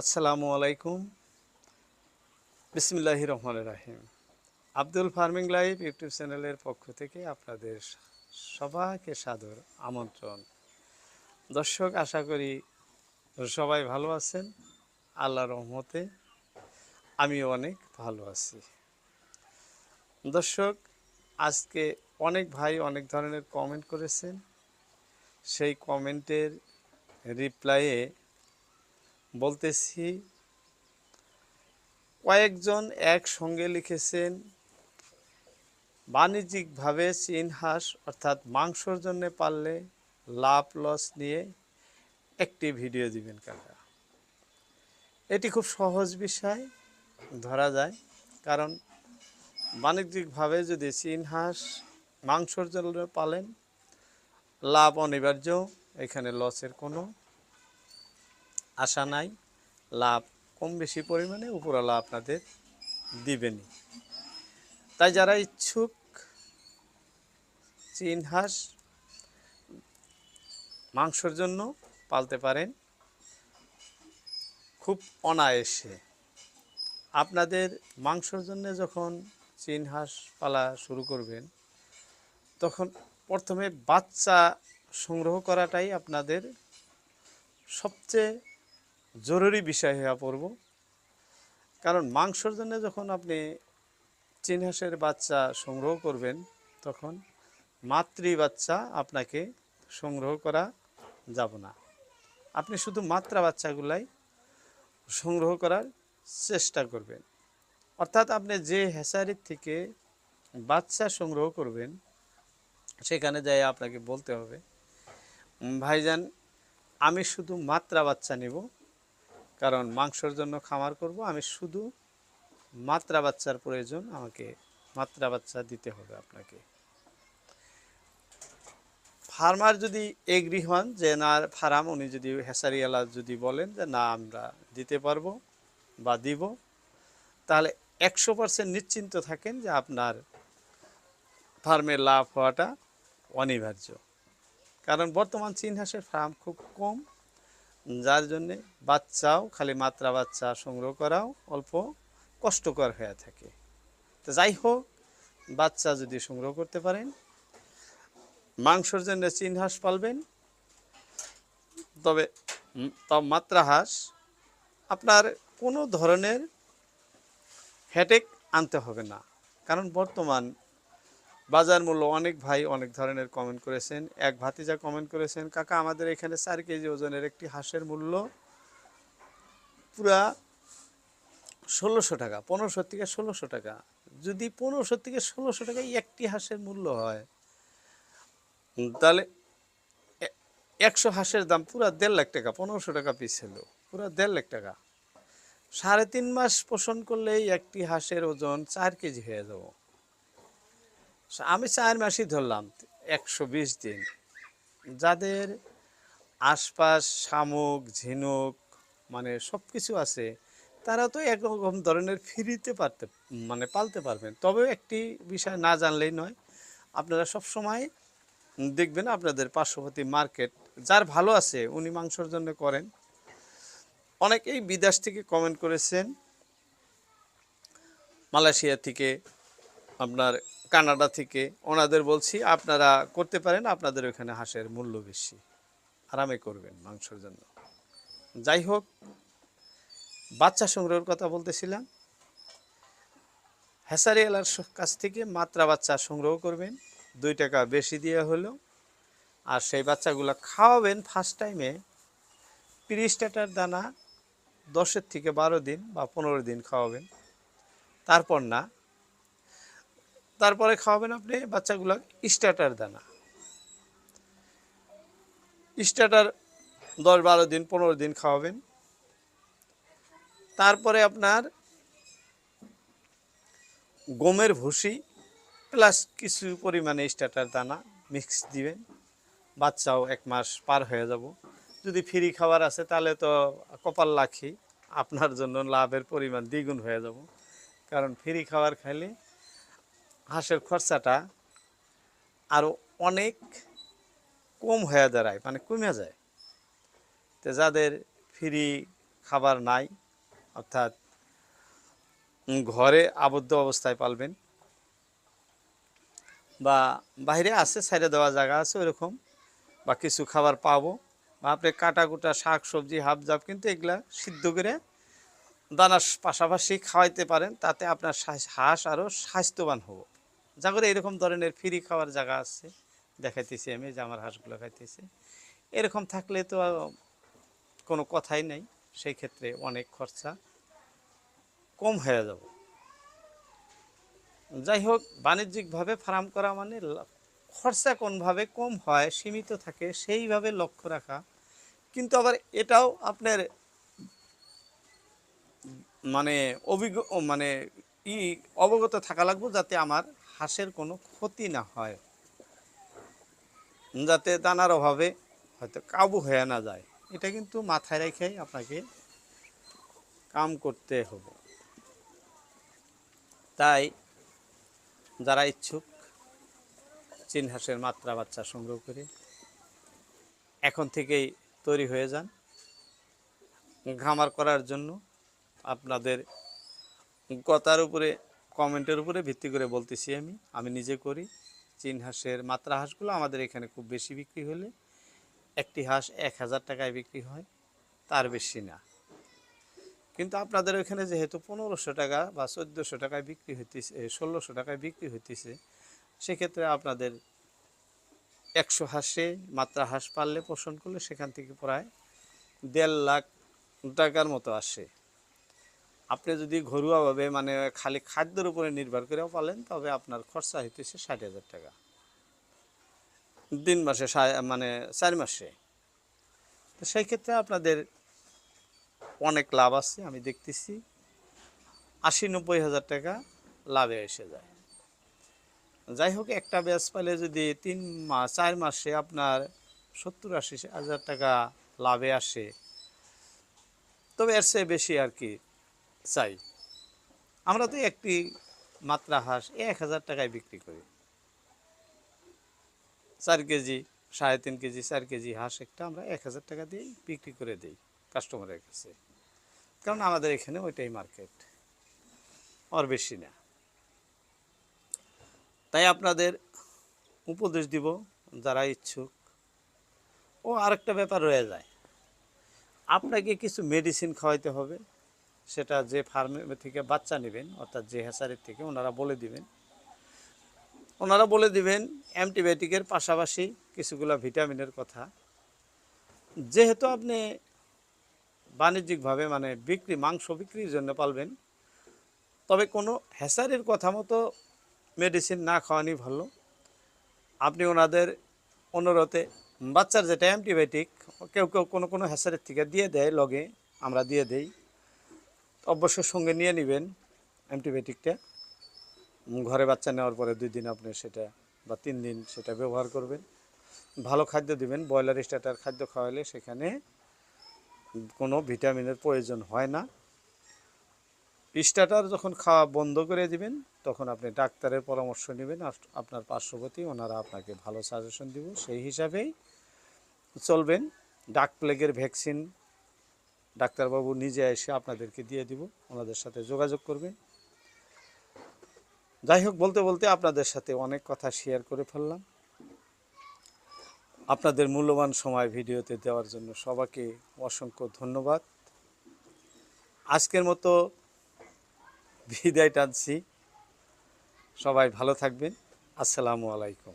আসসালামু আলাইকুম। বিসমিল্লাহি রহমান রাহিম। আব্দুল ফার্মিং লাইভ ইউটিউব চ্যানেলের পক্ষ থেকে আপনাদের সবাইকে সাদর আমন্ত্রণ। দর্শক, আশা করি সবাই ভালো আছেন। আল্লাহ রহমতে আমিও অনেক ভালো আছি। দর্শক, আজকে অনেক ভাই অনেক ধরনের কমেন্ট করেছেন। সেই কমেন্টের রিপ্লাইয়ে বলতেছি, কয়েকজন একসঙ্গে লিখেছেন, বাণিজ্যিকভাবে চীন হাঁস, অর্থাৎ মাংসর জন্য পারলে লাভ লস নিয়ে একটি ভিডিও দিবেন কাকা। এটি খুব সহজ বিষয়, ধরা যায়, কারণ বাণিজ্যিকভাবে যদি চীন হাঁস মাংসর জন্য পালেন, লাভ অনিবার্য, এখানে লসের কোনো আশা নাই, লাভ কম বেশি পরিমাণে উপরওয়ালা আপনাদের দিবেনই। তাই যারা ইচ্ছুক চীন হাঁস মাংসর জন্য পালতে পারেন, খুব অনায়াসে। আপনাদের মাংসর জন্য যখন চীন হাঁস পালা শুরু করবেন, তখন প্রথমে বাচ্চা সংগ্রহ করাটাই আপনাদের সবচেয়ে জরুরি বিষয় হয়ে পড়ব। কারণ মাংসর জন্য যখন আপনি চীন হাঁসের বাচ্চা সংগ্রহ করবেন, তখন মাতৃ বাচ্চা আপনাকে সংগ্রহ করা যাব না। আপনি শুধু মাত্রা বাচ্চাগুলাই সংগ্রহ করার চেষ্টা করবেন। অর্থাৎ আপনি যে হ্যাসারির থেকে বাচ্চা সংগ্রহ করবেন, সেখানে যাই আপনাকে বলতে হবে ভাইজান, আমি শুধু মাত্রা বাচ্চা নেব কারণ মাংসর জন্য খামার করব, আমি শুধু মাত্রা বাচ্চার প্রয়োজন, আমাকে মাত্রা বাচ্চা দিতে হবে আপনাকে। ফার্মার যদি এগ্রি হন, যে না, ফার্ম, উনি যদি হেসারিয়ালা যদি বলেন যে না, আমরা দিতে পারব বা দিব, তাহলে একশো পার্সেন্ট নিশ্চিন্ত থাকেন যে আপনার ফার্মের লাভ হওয়াটা অনিবার্য। কারণ বর্তমান চীন ফার্ম খুব কম। যার জন্যে বাচ্চাও খালি মাত্রা বাচ্চা সংগ্রহ করাও অল্প কষ্টকর হয়ে থাকে। তো যাই হোক, বাচ্চা যদি সংগ্রহ করতে পারেন, মাংসর জন্য চীন হাঁস পালবেন। তবে মাত্রা হাঁস আপনার কোনো ধরনের হেটেক আনতে হবে না। কারণ বর্তমান বাজার মূল্য, অনেক ভাই অনেক ধরনের কমেন্ট করেছেন। এক ভাতিজা কমেন্ট করেছেন, কাকা, আমাদের এখানে চার কেজি ওজনের একটি হাঁসের মূল্য পুরা ষোলোশো টাকা, পনেরোশো থেকে ষোলোশো টাকা। যদি পনেরোশো থেকে ষোলোশো টাকায় একটি হাঁসের মূল্য হয়, তাহলে একশো হাঁসের দাম পুরা দেড় লাখ টাকা, পনেরোশো টাকা পিস হলো, পুরা দেড় লাখ টাকা। সাড়ে তিন মাস পোষণ করলেই একটি হাঁসের ওজন চার কেজি হয়ে যাব। আমি চার মাসই ধরলাম, একশো বিশ দিন। যাদের আশপাশ, শামুক, ঝিনুক মানে সব কিছু আছে, তারা তো একরকম ধরনের ফিরিতে পারতে মানে পালতে পারবেন। তবে একটি বিষয় না জানলেই নয়, আপনারা সব সময় দেখবেন আপনাদের পার্শ্ববর্তী মার্কেট, যার ভালো আছে, উনি মাংসর জন্য করেন। অনেকেই বিদেশ থেকে কমেন্ট করেছেন। মালয়েশিয়া থেকে আপনার কানাডা থেকে। ওনাদের বলছি, আপনারা করতে পারেন, আপনাদের ওখানে হাঁসের মূল্য বেশি। আরামে করবেন মাংসের জন্য। যাই হোক, বাচ্চা সংগ্রহের কথা বলতেছিলাম। হেসারি হ্যাসারিয়ালার কাছ থেকে মাত্রা বাচ্চা সংগ্রহ করবেন। দুই টাকা বেশি দিয়ে হলো। আর সেই বাচ্চাগুলো খাওয়াবেন ফার্স্ট টাইমে তিরিশ দানা, দশের থেকে বারো দিন বা পনেরো দিন খাওয়াবেন। তারপর না তারপরে খাওয়াবেন আপনি বাচ্চাগুলো স্টার্টার দানা। স্টার্টার দশ বারো দিন, পনেরো দিন খাওয়াবেন। তারপরে আপনার গমের ভুসি প্লাস কিছু পরিমাণে স্টার্টার দানা মিক্স দিবেন। বাচ্চাও এক মাস পার হয়ে যাব। যদি ফ্রি খাবার আছে তাহলে তো কপাল লাখি, আপনার জন্য লাভের পরিমাণ দ্বিগুণ হয়ে যাব। কারণ ফ্রি খাবার খাইলে হাঁসের খরচাটা আরও অনেক কম হয়ে দাঁড়ায় মানে কমে যায়। তো যাদের ফ্রি খাবার নাই, অর্থাৎ ঘরে আবদ্ধ অবস্থায় পালবেন বা বাইরে আছে সাইডে দেওয়া জায়গা আছে ওরকম বা কিছু খাবার পাবো, বা আপনি কাটা কুটা শাক সবজি হাফ জাপ কিন্তু এগুলা সিদ্ধ করে দানার পাশাপাশি খাওয়াইতে পারেন, তাতে আপনার হাঁস আরও স্বাস্থ্যবান হব। যা করে এরকম ধরনের ফ্রি খাওয়ার জায়গা আছে, দেখাইতেছি আমি যে আমার হাঁসগুলো খাইতেছি। এরকম থাকলে তো কোনো কথাই নেই, সেই ক্ষেত্রে অনেক খরচা কম হয়ে যাব। যাই হোক, বাণিজ্যিকভাবে ফার্ম করা মানে খরচা কোনভাবে কম হয়, সীমিত থাকে, সেইভাবে লক্ষ্য রাখা। কিন্তু আবার এটাও আপনার মানে অভিজ্ঞ মানে ই অবগত থাকা লাগবো যাতে আমার হাঁসের কোনো ক্ষতি না হয়। যাতে দানার অভাবে হয়তো কাবু হয়ে না যায়। এটা কিন্তু মাথায় রেখেই আপনাকে কাম করতে হবে। তাই যারা ইচ্ছুক চীন হাঁসের মাত্রা বাচ্চা সংগ্রহ করে এখন থেকেই তৈরি হয়ে যান। ঘামার করার জন্য আপনাদের কথার উপরে, কমেন্টের উপরে ভিত্তি করে বলতেছি আমি। আমি নিজে করি। চীন হাঁসের মাত্রা হাঁসগুলো আমাদের এখানে খুব বেশি বিক্রি হলে একটি হাঁস এক হাজার টাকায় বিক্রি হয়, তার বেশি না। কিন্তু আপনাদের ওইখানে যেহেতু পনেরোশো টাকা বা চোদ্দোশো টাকায় বিক্রি হইতেছে ষোলোশো টাকায় বিক্রি হইতেছে, সেক্ষেত্রে আপনাদের একশো হাঁসে মাত্রা হাঁস পাললে পোষণ করলে সেখান থেকে প্রায় দেড় লাখ টাকার মতো আসে। আপনি যদি ঘরোয়াভাবে মানে খালি খাদ্যের উপরে নির্ভর করেও পালেন, তবে আপনার খরচা হইতেছে ষাট হাজার টাকা। তিন মাসে মানে চার মাসে। তো সেই ক্ষেত্রে আপনাদের অনেক লাভ আছে, আমি দেখতেছি। আশি নব্বই হাজার টাকা লাভে এসে যায়। যাই হোক, একটা ব্যাচ পাইলে যদি তিন মাস চার মাসে আপনার সত্তর আশি হাজার টাকা লাভে আসে, তবে এর চেয়ে বেশি আর কি। চাই। আমরা তো একটি মাত্রা হাঁস এক হাজার টাকায় বিক্রি করি। চার কেজি, সাড়ে তিন কেজি, চার কেজি হাঁস একটা আমরা এক হাজার টাকা দিয়েই বিক্রি করে দিই কাস্টমারের কাছে। কারণ আমাদের এখানে ওইটাই মার্কেট আর বেশি না। তাই আপনাদের উপদেশ দিব, যারা ইচ্ছুক। ও আরেকটা ব্যাপার রয়ে যায়। আপনাকে কিছু মেডিসিন খাওয়াইতে হবে। সেটা যে ফার্মে থেকে বাচ্চা নেবেন, অর্থাৎ যে হ্যাসারির থেকে ওনারা বলে দিবেন। ওনারা বলে দিবেন, অ্যান্টিবায়োটিকের পাশাপাশি কিছুগুলো ভিটামিনের কথা। যেহেতু আপনি বাণিজ্যিকভাবে মানে বিক্রি, মাংস বিক্রির জন্য পালবেন, তবে কোনো হ্যাসারির কথা মতো মেডিসিন না খাওয়ানি ভালো। আপনি ওনাদের অনুরোধে বাচ্চার যেটা অ্যান্টিবায়োটিক, কেউ কেউ কোনো কোনো হ্যাসারের থেকে দিয়ে দেয়, লগে আমরা দিয়ে দেই। অবশ্যই সঙ্গে নিয়ে নেবেন অ্যান্টিবায়োটিকটা। ঘরে বাচ্চা নেওয়ার পরে দুই দিন আপনি সেটা বা তিন দিন সেটা ব্যবহার করবেন। ভালো খাদ্য দিবেন, ব্রয়লার স্টার্টার খাদ্য খাওয়ালে সেখানে কোনো ভিটামিনের প্রয়োজন হয় না। স্টার্টার যখন খাওয়া বন্ধ করে দিবেন, তখন আপনি ডাক্তারের পরামর্শ নেবেন আপনার পার্শ্ববর্তী ওনারা আপনাকে ভালো সাজেশন দিব। সেই হিসাবেই চলবেন। ডাক প্লেগের ভ্যাকসিন ডাক্তারবাবু নিজে এসে আপনাদেরকে দিয়ে দিব, ওনাদের সাথে যোগাযোগ করবে। যাই হোক, বলতে বলতে আপনাদের সাথে অনেক কথা শেয়ার করে ফেললাম। আপনাদের মূল্যবান সময় ভিডিওতে দেওয়ার জন্য সবাইকে অসংখ্য ধন্যবাদ। আজকের মতো বিদায় টানছি। সবাই ভালো থাকবেন। আসসালামু আলাইকুম।